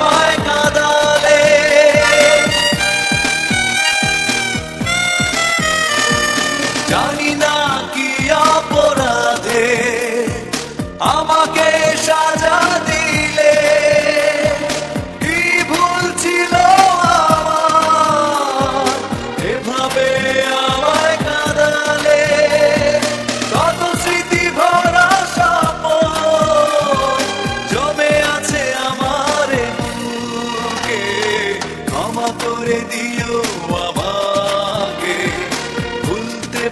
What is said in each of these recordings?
my God.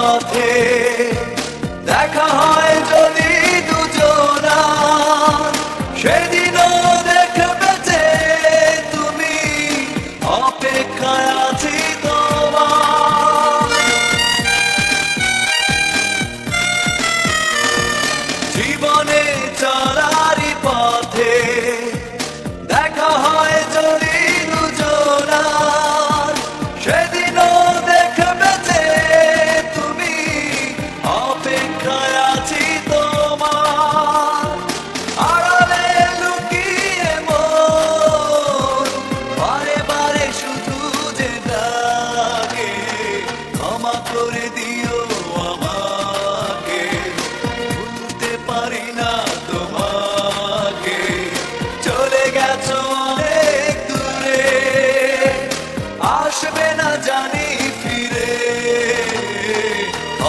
পথে দেখা হয় যদি দুজনা সেদিনও দেখবে যে তুমি অপেক্ষায় আছি জীবনে চলারি পথে দেখা হয় যদি দুজনা